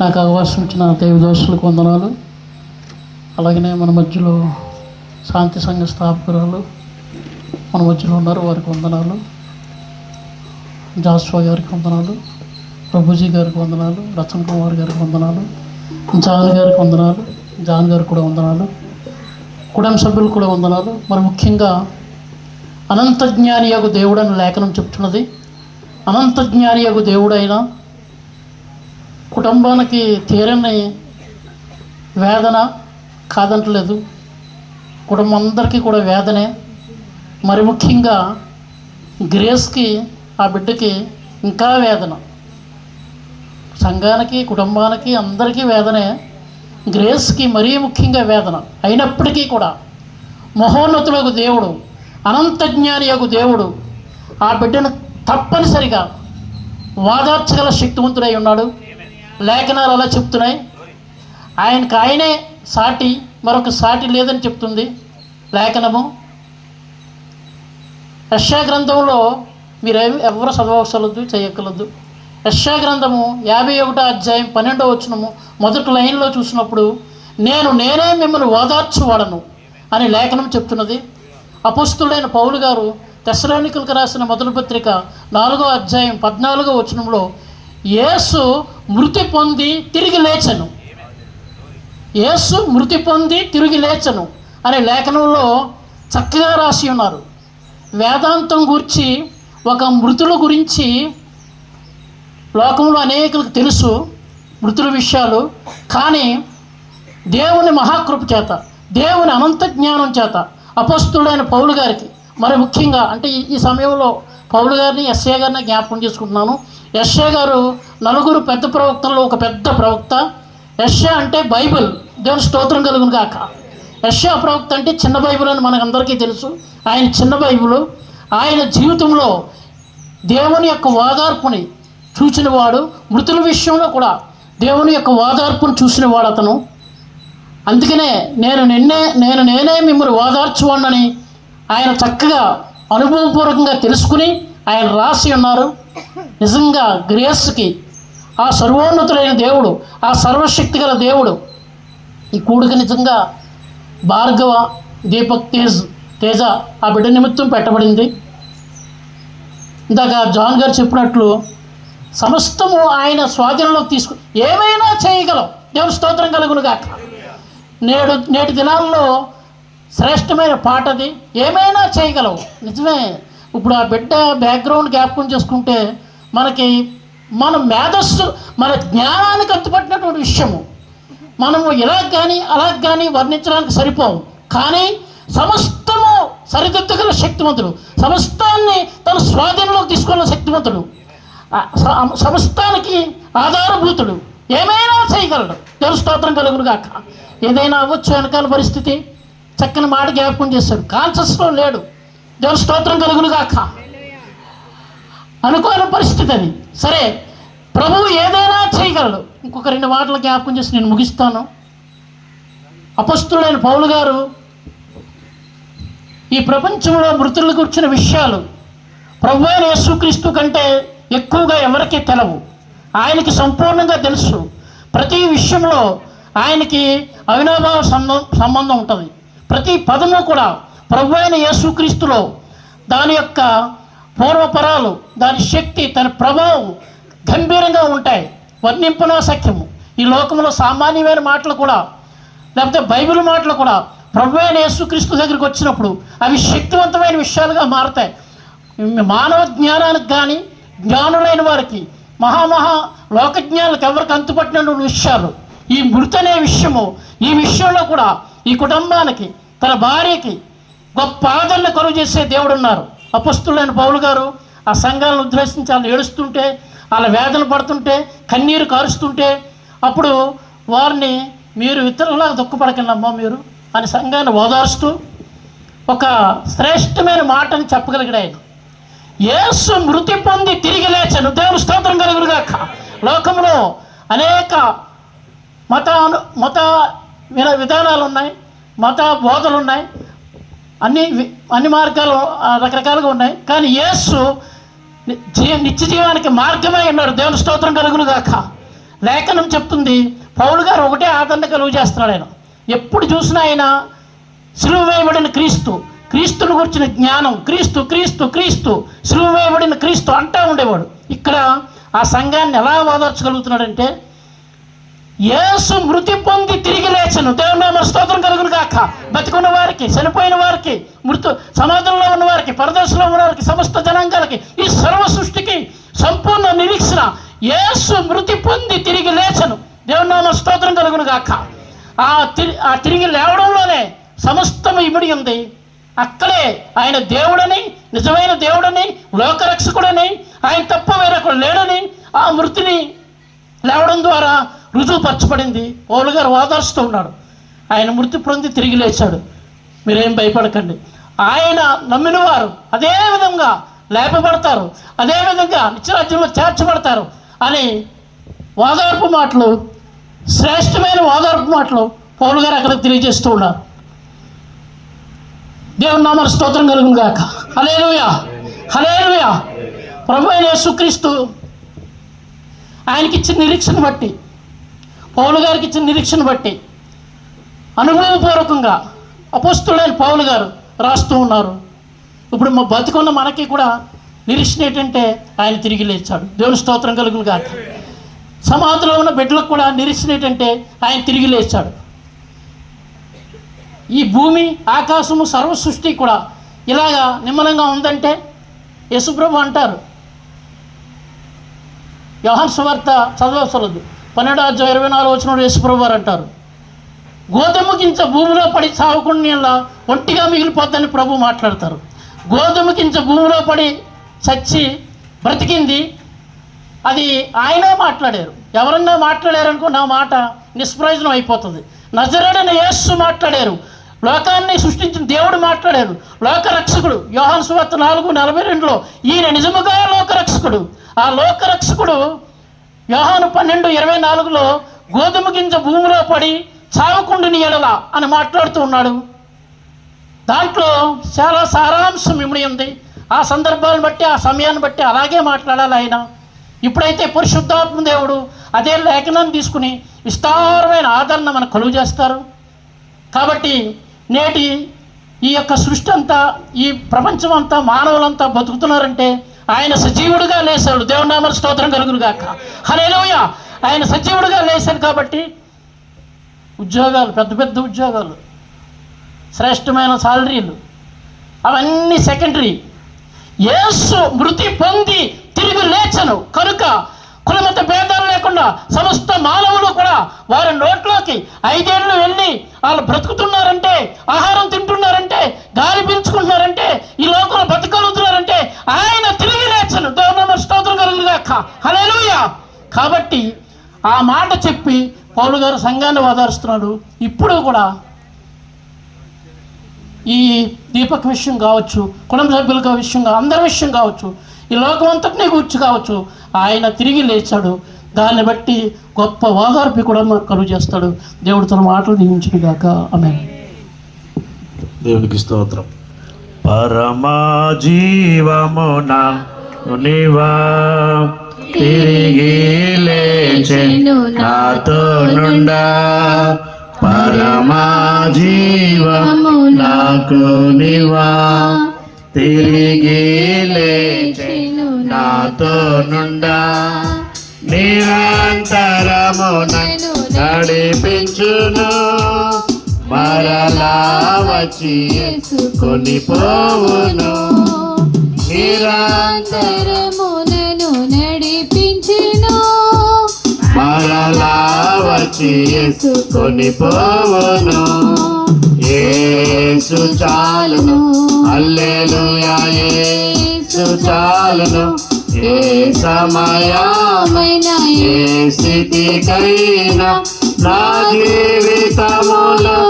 నాకు అవకాశం ఇచ్చిన దైవ దోషులకు వందనాలు. అలాగనే మన మధ్యలో శాంతి సంఘ స్థాపకురాలు మన మధ్యలో ఉన్నారు వారికి వందనాలు. జాస్వా గారికి వందనాలు ప్రభుజీ గారికి వందనాలు రతన్ కుమార్ గారికి వందనాలు జాన్ గారికి వందనాలు జాన్ గారికి కూడా వందనాలు కుటుంబ సభ్యులు కూడా వందనాలు. మరి ముఖ్యంగా అనంత జ్ఞాని యొక్క దేవుడు అని లేఖనం చెప్తున్నది. అనంత జ్ఞాని యొక్క దేవుడైన కుటుంబానికి తీరని వేదన కాదంటలేదు. కుటుంబం అందరికీ కూడా వేదనే. మరి ముఖ్యంగా గ్రేస్కి ఆ బిడ్డకి ఇంకా వేదన. సంఘానికి కుటుంబానికి అందరికీ వేదనే. గ్రేస్కి మరీ ముఖ్యంగా వేదన. అయినప్పటికీ కూడా మహోన్నతులకు దేవుడు అనంతజ్ఞాని యొక్క దేవుడు ఆ బిడ్డను తప్పనిసరిగా వాదార్చగల శక్తివంతుడై ఉన్నాడు. లేఖనాలు అలా చెప్తున్నాయి. ఆయనకు ఆయనే సాటి మరొక సాటి లేదని చెప్తుంది లేఖనము. యశా గ్రంథంలో మీరు ఎవరు చదవవసరదు చేయగలదు యశా గ్రంథము యాభై ఒకటో అధ్యాయం పన్నెండో వచ్చినము మొదటి లైన్లో చూసినప్పుడు నేను నేనే మిమ్మల్ని ఓదార్చువాడను అని లేఖనం చెప్తున్నది. అపుస్తుడైన పౌలు గారు తెసలోనికులకు రాసిన మొదటి పత్రిక నాలుగో అధ్యాయం పద్నాలుగో వచనంలో యేసు మృతి పొంది తిరిగి లేచను. యేసు మృతి పొంది తిరిగి లేచను. అనే లేఖనంలో చక్కగా రాసి ఉన్నారు. వేదాంతం గురించి ఒక మృతుల గురించి లోకంలో అనేకులకు తెలుసు మృతుల విషయాలు కానీ దేవుని మహాకృప చేత దేవుని అనంత జ్ఞానం చేత అపస్తుడైన పౌలు గారికి మరి ముఖ్యంగా అంటే ఈ సమయంలో పౌలు గారిని ఎస్ఏ గారిని జ్ఞాపకం చేసుకుంటున్నాను. ఎస్ఏ గారు నలుగురు పెద్ద ప్రవక్తల్లో ఒక పెద్ద ప్రవక్త. ఎస్ఏ అంటే బైబిల్. దేవుని స్తోత్రం కలుగును కాక యశ్యా ప్రవక్త అంటే చిన్న బైబిల్ అని మనకందరికీ తెలుసు. ఆయన చిన్న బైబిల్. ఆయన జీవితంలో దేవుని యొక్క ఓదార్పుని చూసినవాడు మృతుల విషయంలో కూడా దేవుని యొక్క ఓదార్పును చూసినవాడు అతను. అందుకనే నేను నిన్నే నేను నేనే మిమ్మల్ని ఓదార్చువాడినని ఆయన చక్కగా అనుభవపూర్వకంగా తెలుసుకుని ఆయన రాసి ఉన్నారు. నిజంగా గ్రేస్కి ఆ సర్వోన్నతులైన దేవుడు ఆ సర్వశక్తి గల దేవుడు. ఈ కూడిక నిజంగా భార్గవ దీపక్ తేజ్ తేజ ఆ బిడ్డ నిమిత్తం పెట్టబడింది. ఇందాక జాన్ గారు చెప్పినట్లు సమస్తము ఆయన స్వాధీనంలో తీసుకు ఏమైనా చేయగలం. దేవుడు స్తోత్రం కలుగును కాక నేడు నేటి దినాల్లో శ్రేష్టమైన పాట అది. ఏమైనా చేయగలవు. నిజమే. ఇప్పుడు ఆ బిడ్డ బ్యాక్గ్రౌండ్ జ్ఞాపకం చేసుకుంటే మనకి మన మేధస్సు మన జ్ఞానానికి అంతుపట్టినటువంటి విషయము. మనము ఇలా కానీ అలా కానీ వర్ణించడానికి సరిపోవు. కానీ సమస్తము సరిదిద్దగల శక్తివంతుడు సమస్తాన్ని తన స్వాధీనంలోకి తీసుకున్న శక్తివంతుడు సమస్తానికి ఆధారభూతుడు ఏమైనా చేయగలడు. దేవు స్తోత్రం కలుగును ఏదైనా అవ్వచ్చు వెనకాల పరిస్థితి చక్కని మాట జ్ఞాపకం చేశాడు కాన్షియస్లో లేడు. దేవుడు స్తోత్రం కలుగును కాక అనుకోని పరిస్థితి అది. సరే ప్రభువు ఏదైనా చేయగలడు. ఇంకొక రెండు మాటల జ్ఞాపకం చేసి నేను ముగిస్తాను. అపస్తుడైన పౌలు గారు ఈ ప్రపంచంలో మృతులకు వచ్చిన విషయాలు ప్రభు అయిన యేసుక్రీస్తు కంటే ఎక్కువగా ఎవరికీ తెలవు. ఆయనకి సంపూర్ణంగా తెలుసు. ప్రతి విషయంలో ఆయనకి అవినాభావ సంబంధం సంబంధం ఉంటుంది. ప్రతి పదము కూడా ప్రభు అయిన యేసుక్రీస్తులో దాని యొక్క పూర్వపరాలు దాని శక్తి దాని ప్రభావం గంభీరంగా ఉంటాయి. వర్ణింపనా సఖ్యము. ఈ లోకంలో సామాన్యమైన మాటలు కూడా లేకపోతే బైబిల్ మాటలు కూడా ప్రభు అయిన యేసుక్రీస్తు దగ్గరికి వచ్చినప్పుడు అవి శక్తివంతమైన విషయాలుగా మారతాయి. మానవ జ్ఞానానికి కానీ జ్ఞానులైన వారికి మహామహా లోకజ్ఞానులకు ఎవరికి అంతుపట్టినటువంటి విషయాలు? ఈ మృతి అనే విషయము ఈ విషయంలో కూడా ఈ కుటుంబానికి తన భార్యకి గొప్ప ఆదరణ కలుగు చేసే దేవుడు ఉన్నారు అపస్తులైన పౌలు గారు ఆ సంఘాలను ఉద్దేశించి వాళ్ళు ఏడుస్తుంటే వాళ్ళ వేదన పడుతుంటే కన్నీరు కారుస్తుంటే అప్పుడు వారిని మీరు ఇతరులాగా దుఃఖపడకండమ్మా మీరు అని సంఘాన్ని ఓదార్స్తూ ఒక శ్రేష్టమైన మాటని చెప్పగలిగాడు ఆయన. యేసు మృతి పొంది తిరిగి లేచను. దేవుని స్తోత్రం కలుగురుగాక లోకంలో అనేక మత మత విధానాలు ఉన్నాయి మత బోధలు ఉన్నాయి. అన్ని అన్ని మార్గాలు రకరకాలుగా ఉన్నాయి. కానీ యేసు ని- నిత్య జీవానికి మార్గమై ఉన్నాడు. దేవుని స్తోత్రం కలుగును గాక. లేఖనం చెప్తుంది పౌలు గారు ఒకటే ఆదరణ కలుగు చేస్తున్నాడు ఆయన. ఎప్పుడు చూసినా ఆయన సులువు వేయబడిన క్రీస్తు క్రీస్తుని గురించిన జ్ఞానం క్రీస్తు క్రీస్తు క్రీస్తు సులువు వేయబడిన క్రీస్తు అంటూ ఉండేవాడు. ఇక్కడ ఆ సంఘాన్ని ఎలా ఓదార్చగలుగుతున్నాడంటే యేసు మృతి పొంది తిరిగి లేచను. దేవుని నామ స్తోత్రం కలుగును గాక. బతికున్న వారికి చనిపోయిన వారికి మృతు సమాధంలో ఉన్న వారికి పరదేశంలో ఉన్న వారికి సమస్త జనాంగాలకి ఈ సర్వ సృష్టికి సంపూర్ణ నిరీక్షణ యేసు మృతి పొంది తిరిగి లేచను. దేవుని నామ స్తోత్రం కలుగును గాక. ఆ తిరి ఆ తిరిగి లేవడంలోనే సమస్తం ఇమిడి ఉంది. అక్కడే ఆయన దేవుడని నిజమైన దేవుడని లోకరక్షకుడని ఆయన తప్ప వేరొకడు లేడని ఆ మృతిని లేవడం ద్వారా రుజువుపరచబడింది. పౌలు గారు ఓదార్స్తూ ఉన్నాడు. ఆయన మృతి పొంది తిరిగి లేచాడు. మీరేం భయపడకండి. ఆయన నమ్మిన వారు అదే విధంగా లేపబడతారు. అదే విధంగా నిత్యరాజ్యంలో చేర్చబడతారు అని ఓదార్పు మాటలు శ్రేష్టమైన ఓదార్పు మాటలు పౌలు గారు అక్కడ తెలియజేస్తూ ఉన్నారు. దేవుని నామన స్తోత్రం కలుగును గాక. హలేలుయా హలేలుయా ప్రభు అయిన యేసుక్రీస్తు ఆయనకి ఇచ్చిన నిరీక్షణ బట్టి పౌలు గారికి ఇచ్చిన నిరీక్షణ బట్టి అనుభవపూర్వకంగా అపోస్తుడైన పౌలు గారు రాస్తూ ఉన్నారు. ఇప్పుడు మా బతుకున్న మనకి కూడా నిరీక్షణ ఏంటంటే ఆయన తిరిగి లేచాడు. దేవుని స్తోత్రం కలుగును కాక సమాధిలో ఉన్న బిడ్డలకు కూడా నిరీక్షణ ఏంటంటే ఆయన తిరిగి లేచాడు. ఈ భూమి ఆకాశము సర్వ సృష్టి కూడా ఇలాగా నిమ్మలంగా ఉందంటే యశుప్రభు అంటారు. యోహాన్ సువార్త చదవసలదు పన్నెండు అధ్యాయం ఇరవై నాలుగు వచ్చిన యేసుప్రభు వారు అంటారు గోధుమ గింజ భూమిలో పడి చావకుండా ఒంటిగా మిగిలిపోద్దని ప్రభు మాట్లాడతారు. గోధుమ గింజ భూమిలో పడి చచ్చి బ్రతికింది అది ఆయనే మాట్లాడారు. ఎవరన్నా మాట్లాడారనుకో నా మాట నిష్ప్రయోజనం అయిపోతుంది. నజరడన యేసు మాట్లాడారు. లోకాన్ని సృష్టించిన దేవుడు మాట్లాడారు. లోకరక్షకుడు యోహాన్ సువార్త నాలుగు నలభై రెండులో ఈయన నిజముగా లోకరక్షకుడు ఆ లోకరక్షకుడు యోహాను పన్నెండు ఇరవై నాలుగులో గోధుమ గింజ భూమిలో పడి చావకుండిని ఎడల అని మాట్లాడుతూ ఉన్నాడు. దాంట్లో చాలా సారాంశం ఇమిడి ఉంది. ఆ సందర్భాలను బట్టి ఆ సమయాన్ని బట్టి అలాగే మాట్లాడాలి ఆయన. ఇప్పుడైతే పరిశుద్ధాత్మ దేవుడు అదే లేఖనాన్ని తీసుకుని విస్తారమైన ఆదరణ మనకు కలుగు చేస్తారు. కాబట్టి నేటి ఈ యొక్క సృష్టి అంతా ఈ ప్రపంచం అంతా మానవులంతా బతుకుతున్నారంటే ఆయన సజీవుడుగా లేచాడు దేవునామల స్తోత్రం కలుగును గాక. హలేలోయ ఆయన సజీవుడుగా లేచాడు కాబట్టి ఉద్యోగాలు పెద్ద పెద్ద ఉద్యోగాలు శ్రేష్టమైన సాలరీలు అవన్నీ సెకండరీ. యేసు మృతి పొంది తిరిగి లేచను. కనుక కులమత భేదాలు లేకుండా సమస్త మానవులు కూడా వారి నోట్లోకి ఐదేళ్ళు వెళ్ళి వాళ్ళు బ్రతుకుతున్నారంటే ఆహారం తింటున్నారంటే గాలి పీల్చుకుంటున్నారంటే ఈ లోకంలో కలుగుగాక కాబట్టి ఆ మాట చెప్పి పౌలు గారు సంఘాన్ని ఓదారుస్తున్నాడు. ఇప్పుడు కూడా ఈ దీపక్ విషయం కావచ్చు కుటుంబ సభ్యుల విషయం అందరి విషయం కావచ్చు ఈ లోకం అంతటినీ కూర్చు కావచ్చు ఆయన తిరిగి లేచాడు. దాన్ని బట్టి గొప్ప ఓదార్పు కూడా మనకు కలుగు చేస్తాడు. దేవుడు తన మాటలు దీవించిన గాక. ఆమె దేవునికి స్తోత్రం. పరమా జీవమున నివా తిరిగి లేచెను నాతో నుండా. పరమా జీవము నాకు నివా. తిరిగి లేచెను నాతో నుండా. నిరంతరమున నడిపించును. మరలా వచ్చి కొనిపోవును. నిరంతరం మరలా వచ్చి కొనిపోవును ఏసు చాలును. అల్లెలుయా యేసు చాలును. ఏ సమయమైన ఏ స్థితికైనా నా జీవితములో